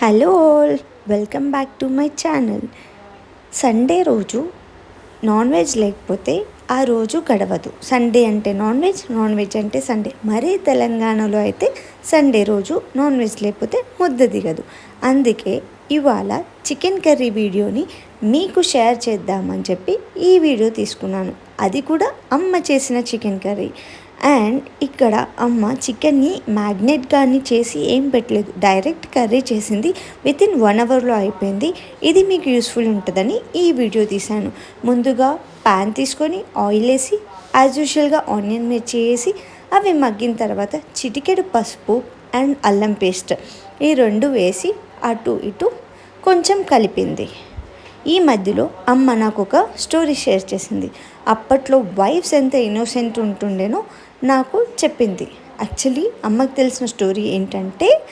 Hello all welcome back to my channel. Sunday రోజు non veg లేకపోతే ఆ రోజు గడవదు. సండే అంటే నాన్ వెజ్ నాన్ వెజ్ అంటే సండే. మరీ తెలంగాణలో అయితే సండే రోజు నాన్ వెజ్ లేకపోతే ముద్ద దిగదు. అందుకే ఇవాళ చికెన్ కర్రీ వీడియోని మీకు షేర్ చేద్దామని చెప్పి ఈ వీడియో తీసుకున్నాను. అది కూడా అమ్మ చేసిన చికెన్ కర్రీ. అండ్ ఇక్కడ అమ్మ చికెన్ని మ్యాగ్నెట్ కానీ చేసి ఏం పెట్టలేదు. డైరెక్ట్ కర్రీ చేసింది. విత్ ఇన్ వన్ అవర్లో అయిపోయింది. ఇది మీకు యూస్ఫుల్ ఉంటుందని ఈ వీడియో తీశాను. ముందుగా ప్యాన్ తీసుకొని ఆయిల్ వేసి యాజ్ యూజువల్గా ఆనియన్ మిర్చి వేసి అవి మగ్గిన తర్వాత చిటికెడు పసుపు అండ్ అల్లం పేస్ట్. ఈ రెండు వేసి అటు ఇటు కొంచెం కలిపింది. ఈ మధ్యలో అమ్మ నాకు ఒక స్టోరీ షేర్ చేసింది. అప్పట్లో వైఫ్స్ ఎంత ఇన్నోసెంట్ ఉంటుండేనో నాకు చెప్పింది. యాక్చువల్లీ అమ్మకి తెలిసిన స్టోరీ ఏంటంటే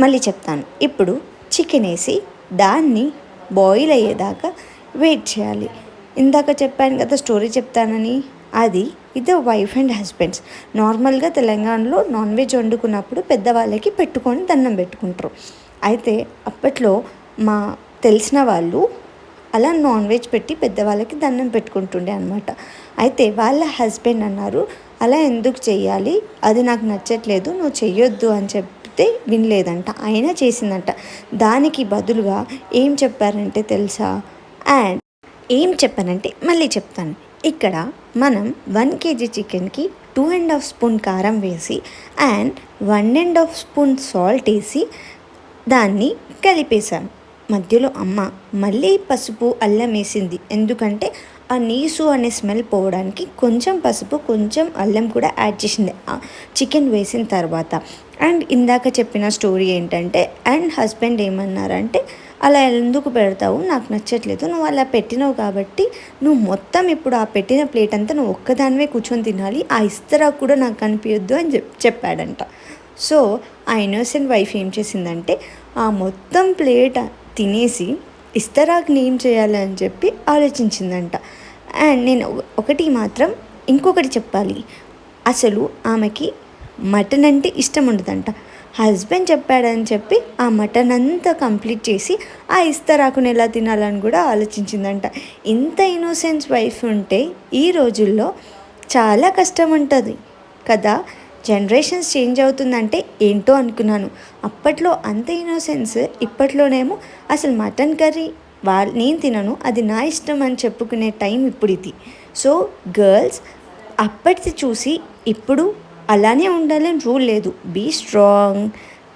మళ్ళీ చెప్తాను. ఇప్పుడు చికెన్ వేసి దాన్ని బాయిల్ అయ్యేదాకా వెయిట్ చేయాలి. ఇందాక చెప్పాను కదా స్టోరీ చెప్తానని. అది ఇది వైఫ్ అండ్ హస్బెండ్స్. నార్మల్గా తెలంగాణలో నాన్ వెజ్ వండుకున్నప్పుడు పెద్దవాళ్ళకి పెట్టుకొని దండం పెట్టుకుంటారు. అయితే అప్పట్లో మా తెలిసిన వాళ్ళు అలా నాన్ వెజ్ పెట్టి పెద్దవాళ్ళకి దండం పెట్టుకుంటుండే అనమాట అయితే వాళ్ళ హస్బెండ్ అన్నారు అలా ఎందుకు చేయాలి అది నాకు నచ్చట్లేదు నువ్వు చెయ్యొద్దు అని చెప్తే వినలేదంట. అయినా చేసిందంట. దానికి బదులుగా ఏం చెప్పారంటే తెలుసా? అండ్ ఏం చెప్పానంటే మళ్ళీ చెప్తాను. ఇక్కడ మనం వన్ కేజీ చికెన్కి టూ అండ్ హాఫ్ స్పూన్ కారం వేసి and one and half spoon salt వేసి దాన్ని కలిపేశాం మధ్యలో అమ్మ మళ్ళీ పసుపు అల్లం వేసింది. ఎందుకంటే ఆ నీసు అనే స్మెల్ పోవడానికి కొంచెం పసుపు కొంచెం అల్లం కూడా యాడ్ చేసింది చికెన్ వేసిన తర్వాత. అండ్ ఇందాక చెప్పిన స్టోరీ ఏంటంటే అండ్ హస్బెండ్ ఏమన్నారంటే అలా ఎందుకు పెడతావు? నాకు నచ్చట్లేదు. నువ్వు అలా పెట్టినావు కాబట్టి నువ్వు మొత్తం ఇప్పుడు ఆ పెట్టిన ప్లేట్ అంతా నువ్వు ఒక్కదానివే కూర్చొని తినాలి. ఆ ఇస్తరా కూడా నాకు కనిపించద్దు అని చెప్ చెప్పాడంట. సో ఆ ఇన్నోసెంట్ వైఫ్ ఏం చేసిందంటే ఆ మొత్తం ప్లేట్ తినేసి ఇస్తరాకుని ఏం చేయాలి అని చెప్పి ఆలోచించిందంట. అండ్ నేను ఒకటి మాత్రం ఇంకొకటి చెప్పాలి. అసలు ఆమెకి మటన్ అంటే ఇష్టం ఉండదంట. హస్బెండ్ చెప్పాడని చెప్పి ఆ మటన్ అంతా కంప్లీట్ చేసి ఆ ఇస్తరాకుని ఎలా తినాలని కూడా ఆలోచించిందంట. ఇంత ఇన్నోసెన్స్ వైఫ్ ఉంటే ఈ రోజుల్లో చాలా కష్టం ఉంటుంది కదా. జనరేషన్స్ చేంజ్ అవుతుందంటే ఏంటో అనుకున్నాను. అప్పట్లో అంత ఇన్నోసెన్స్ ఇప్పట్లోనేమో అసలు మటన్ కర్రీ వా నేను తినను అది నా ఇష్టం అని చెప్పుకునే టైం ఇప్పుడు ఇది సో గర్ల్స్ అప్పటిది చూసి ఇప్పుడు అలానే ఉండాలని రూల్ లేదు. Be strong.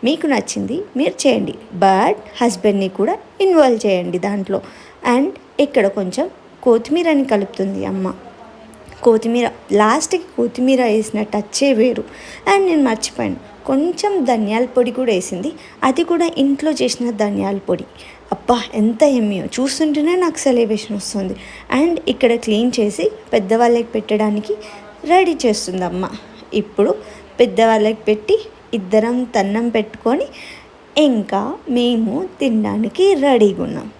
మీకు నచ్చింది మీరు చేయండి. బట్ హస్బెండ్ని కూడా ఇన్వాల్వ్ చేయండి దాంట్లో. అండ్ ఇక్కడ కొంచెం కొత్తిమీరని కలుపుతుంది అమ్మ. కొత్తిమీర లాస్ట్కి కొత్తిమీర వేసిన టచ్చే వేరు. అండ్ నేను మర్చిపోయాను కొంచెం ధనియాల పొడి కూడా వేసింది. అది కూడా ఇంట్లో చేసిన ధనియాల పొడి. అబ్బా ఎంత ఎమ్మియో చూస్తుంటేనే నాకు సెలబ్రేషన్ వస్తుంది. అండ్ ఇక్కడ క్లీన్ చేసి పెద్దవాళ్ళకి పెట్టడానికి రెడీ చేస్తుంది అమ్మ ఇప్పుడు పెద్దవాళ్ళకి పెట్టి ఇద్దరం తన్నం పెట్టుకొని ఇంకా మేము తినడానికి రెడీగా ఉన్నాం.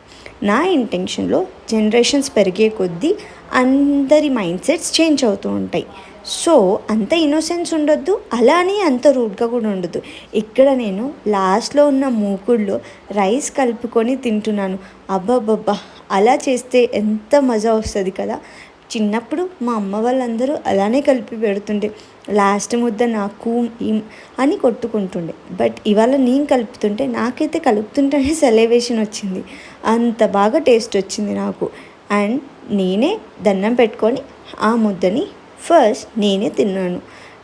నా ఇంటెన్షన్లో జనరేషన్స్ పెరిగే కొద్దీ అందరి మైండ్ సెట్స్ చేంజ్ అవుతూ ఉంటాయి. సో అంత ఇన్నోసెన్స్ ఉండొద్దు అలానే అంత రూడ్గా కూడా ఉండదు ఇక్కడ నేను లాస్ట్లో ఉన్న మూకుడులో రైస్ కలుపుకొని తింటున్నాను. అబ్బాబ్బబ్బా అలా చేస్తే ఎంత మజా వస్తుంది కదా? చిన్నప్పుడు మా అమ్మ వాళ్ళందరూ అలానే కలిపి పెడుతుండే. లాస్ట్ ముద్ద నాకు అని కొట్టుకుంటుండే. బట్ ఇవాళ నేను కలుపుతుంటే నాకైతే కలుపుతుంటేనే సెలవేషన్ వచ్చింది. అంత బాగా టేస్ట్ వచ్చింది నాకు. అండ్ నేనే దండం పెట్టుకొని ఆ ముద్దని ఫస్ట్ నేనే తిన్నాను.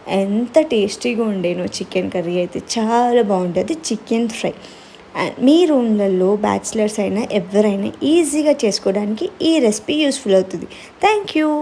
ఎంత టేస్టీగా ఉండేనో చికెన్ కర్రీ అయితే. చాలా బాగుంటుంది చికెన్ ఫ్రై. మీ రూమ్లలో బ్యాచిలర్స్ అయినా ఎవరైనా ఈజీగా చేసుకోవడానికి ఈ రెసిపీ యూస్ఫుల్ అవుతుంది. Thank you